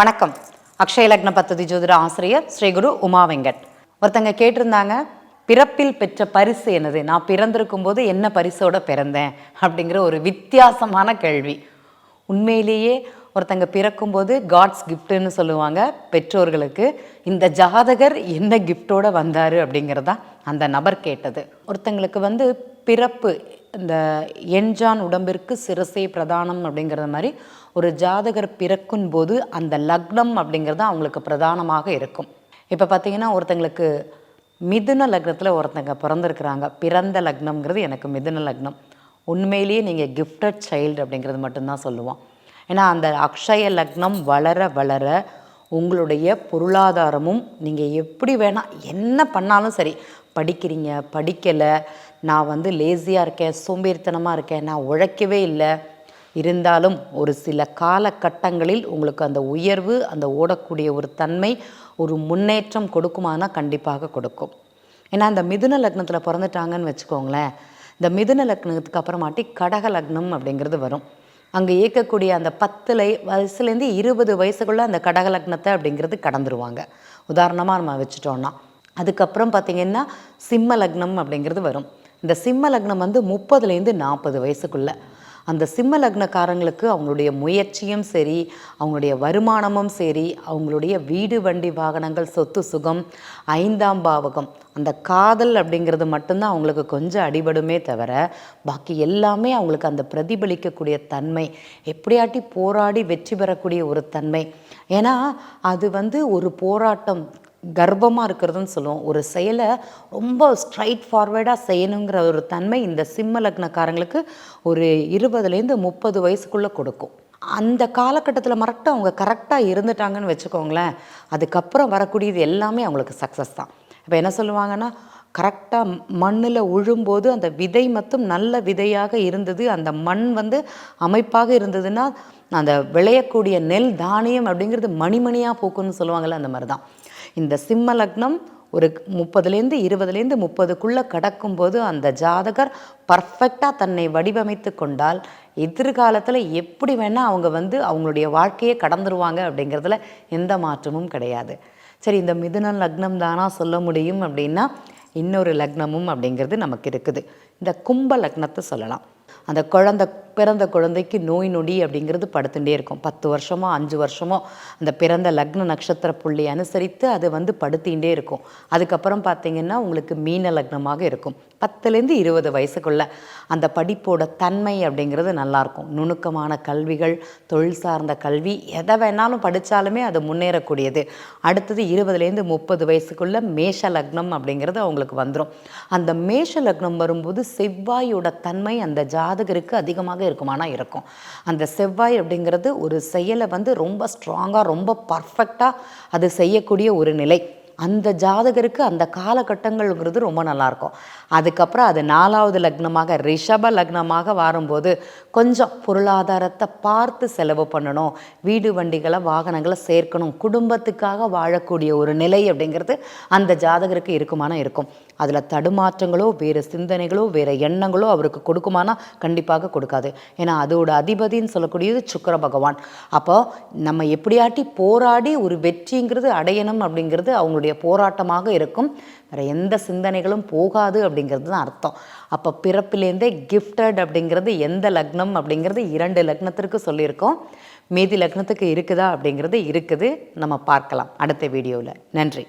வணக்கம். அக்ஷய லக்ன பத்ததி ஜோதிட ஆசிரியர் ஸ்ரீ குரு உமா வெங்கட். ஒருத்தங்க கேட்டிருந்தாங்க பிறப்பில் பெற்ற பரிசு என்னது? நான் பிறந்திருக்கும் போது என்ன பரிசோட பிறந்தேன்? அப்படிங்கிற ஒரு வித்தியாசமான கேள்வி. உண்மையிலேயே ஒருத்தங்க பிறக்கும்போது காட்ஸ் கிஃப்ட்டுன்னு சொல்லுவாங்க பெற்றோர்களுக்கு. இந்த ஜாதகர் என்ன கிஃப்டோட வந்தார் அப்படிங்கிறதா அந்த நபர் கேட்டது. ஒருத்தங்களுக்கு வந்து பிறப்பு இந்த எண்ஜான் உடம்பிற்கு சிரசே பிரதானம் அப்படிங்கிறது மாதிரி ஒரு ஜாதகர் பிறக்கும் போது அந்த லக்னம் அப்படிங்கிறது அவங்களுக்கு பிரதானமாக இருக்கும். இப்போ பார்த்தீங்கன்னா ஒருத்தங்களுக்கு மிதுன லக்னத்தில் ஒருத்தங்க பிறந்திருக்கிறாங்க. பிறந்த லக்னம்ங்கிறது எனக்கு மிதுன லக்னம். உண்மையிலேயே நீங்கள் கிஃப்டட் சைல்டு அப்படிங்கிறது மட்டும்தான் சொல்லுவோம். ஏன்னா அந்த அக்ஷய லக்னம் வளர வளர உங்களுடைய பொருளாதாரமும் நீங்கள் எப்படி வேணால் என்ன பண்ணாலும் சரி படிக்கிறீங்க படிக்கலை நான் வந்து லேசியாக இருக்கேன் சோம்பேறித்தனமாக இருக்கேன் நான் உழைக்கவே இல்லை இருந்தாலும் ஒரு சில காலகட்டங்களில் உங்களுக்கு அந்த உயர்வு அந்த ஓடக்கூடிய ஒரு தன்மை ஒரு முன்னேற்றம் கொடுக்குமானா கண்டிப்பாக கொடுக்கும். ஏன்னா இந்த மிதுன லக்னத்தில் பிறந்துட்டாங்கன்னு வச்சுக்கோங்களேன். இந்த மிதுன லக்னத்துக்கு அப்புறமாட்டி கடக லக்னம் அப்படிங்கிறது வரும். அங்கே இயக்கக்கூடிய அந்த பத்துல வயசுலேருந்து இருபது வயசுக்குள்ளே அந்த கடக லக்னத்தை அப்படிங்கிறது கடந்துருவாங்க. உதாரணமாக நம்ம வச்சுட்டோன்னா அதுக்கப்புறம் பார்த்திங்கன்னா சிம்ம லக்னம் அப்படிங்கிறது வரும். இந்த சிம்ம லக்னம் வந்து முப்பதுலேருந்து நாற்பது வயசுக்குள்ளே. அந்த சிம்ம லக்னக்காரங்களுக்கு அவங்களுடைய முயற்சியும் சரி அவங்களுடைய வருமானமும் சரி அவங்களுடைய வீடு வண்டி வாகனங்கள் சொத்து சுகம் ஐந்தாம் பாவகம். அந்த காதல் அப்படிங்கிறது மட்டும்தான் அவங்களுக்கு கொஞ்சம் அடிபடுமே தவிர பாக்கி எல்லாமே அவங்களுக்கு அந்த பிரதிபலிக்கக்கூடிய தன்மை எப்படியாட்டி போராடி வெற்றி பெறக்கூடிய ஒரு தன்மை. ஏன்னா அது வந்து ஒரு போராட்டம். கர்ப்பமாக இருக்கிறதுன்னு சொல்லுவோம். ஒரு செயலை ரொம்ப ஸ்ட்ரைட் ஃபார்வேர்டாக செய்யணுங்கிற ஒரு தன்மை இந்த சிம்ம லக்னக்காரங்களுக்கு ஒரு இருபதுலேருந்து முப்பது வயசுக்குள்ளே கொடுக்கும். அந்த காலகட்டத்தில் மட்டும் அவங்க கரெக்டாக இருந்துட்டாங்கன்னு வச்சுக்கோங்களேன். அதுக்கப்புறம் வரக்கூடியது எல்லாமே அவங்களுக்கு சக்ஸஸ் தான். இப்போ என்ன சொல்லுவாங்கன்னா கரெக்டாக மண்ணில் உழும்போது அந்த விதை மட்டும் நல்ல விதையாக இருந்தது. அந்த மண் வந்து அமைப்பாக இருந்ததுன்னா அந்த விளையக்கூடிய நெல் தானியம் அப்படிங்கிறது மணிமணியாக போக்குன்னு சொல்லுவாங்கள்ல அந்த மாதிரி தான் இந்த சிம்ம லக்னம் ஒரு முப்பதுலேருந்து இருபதுலேருந்து முப்பதுக்குள்ளே கடக்கும்போது அந்த ஜாதகர் பர்ஃபெக்டாக தன்னை வடிவமைத்து கொண்டால் எதிர்காலத்தில் எப்படி வேணால் அவங்க வந்து அவங்களுடைய வாழ்க்கையை கடந்துருவாங்க அப்படிங்கிறதுல எந்த மாற்றமும் கிடையாது. சரி இந்த மிதுன லக்னம் தானா சொல்ல முடியும் அப்படின்னா இன்னொரு லக்னமும் அப்படிங்கிறது நமக்கு இருக்குது. இந்த கும்ப லக்னத்தை சொல்லலாம். அந்த குழந்தை பிறந்த குழந்தைக்கு நோய் நொடி அப்படிங்கிறது படுத்துட்டே இருக்கும். பத்து வருஷமோ அஞ்சு வருஷமோ அந்த பிறந்த லக்ன நட்சத்திர புள்ளி அனுசரித்து அது வந்து படுத்திகிட்டே இருக்கும். அதுக்கப்புறம் பார்த்திங்கன்னா உங்களுக்கு மீன லக்னமாக இருக்கும். பத்துலேருந்து இருபது வயசுக்குள்ள அந்த படிப்போட தன்மை அப்படிங்கிறது நல்லாயிருக்கும். நுணுக்கமான கல்விகள் தொழில் சார்ந்த கல்வி எதை வேணாலும் படித்தாலுமே அது முன்னேறக்கூடியது. அடுத்தது இருபதுலேருந்து முப்பது வயசுக்குள்ள மேஷ லக்னம் அப்படிங்கிறது அவங்களுக்கு வந்துடும் அந்த மேஷ லக்னம் வரும்போது செவ்வாயோட தன்மை அந்த ஜாதகருக்கு அதிகமாக இருக்குமானா இருக்கும் அந்த செவ்வாய் அப்படிங்கிறது ஒரு செயலை வந்து ரொம்ப ஸ்ட்ராங்காக ரொம்ப பர்ஃபெக்டாக அது செய்யக்கூடிய ஒரு நிலை. அந்த ஜாதகருக்கு அந்த காலகட்டங்கள்ங்கிறது ரொம்ப நல்லாயிருக்கும். அதுக்கப்புறம் அது நாலாவது லக்னமாக ரிஷப லக்னமாக வரும்போது கொஞ்சம் பொருளாதாரத்தை பார்த்து செலவு பண்ணணும். வீடு வண்டிகளை வாகனங்களை சேர்க்கணும். குடும்பத்துக்காக வாழக்கூடிய ஒரு நிலை அப்படிங்கிறது அந்த ஜாதகருக்கு இருக்குமானா இருக்கும். அதில் தடுமாற்றங்களோ வேறு சிந்தனைகளோ வேறு எண்ணங்களோ அவருக்கு கொடுக்குமானா கண்டிப்பாக கொடுக்காது. ஏன்னா அதோட அதிபதின்னு சொல்லக்கூடியது சுக்கர பகவான். அப்போ நம்ம எப்படியாட்டி போராடி ஒரு வெற்றிங்கிறது அடையணும் அப்படிங்கிறது அவங்களுடைய போராட்டமாக இருக்கும். வேறு எந்த சிந்தனைகளும் போகாது அப்படிங்கிறது தான் அர்த்தம். அப்போ பிறப்பிலேருந்தே கிஃப்டட் அப்படிங்கிறது எந்த லக்னம் அப்படிங்கிறது இரண்டு லக்னத்திற்கு சொல்லியிருக்கோம். மீதி லக்னத்துக்கு இருக்குதா அப்படிங்கிறது இருக்குது. நம்ம பார்க்கலாம். அடுத்த வீடியோவில் நன்றி.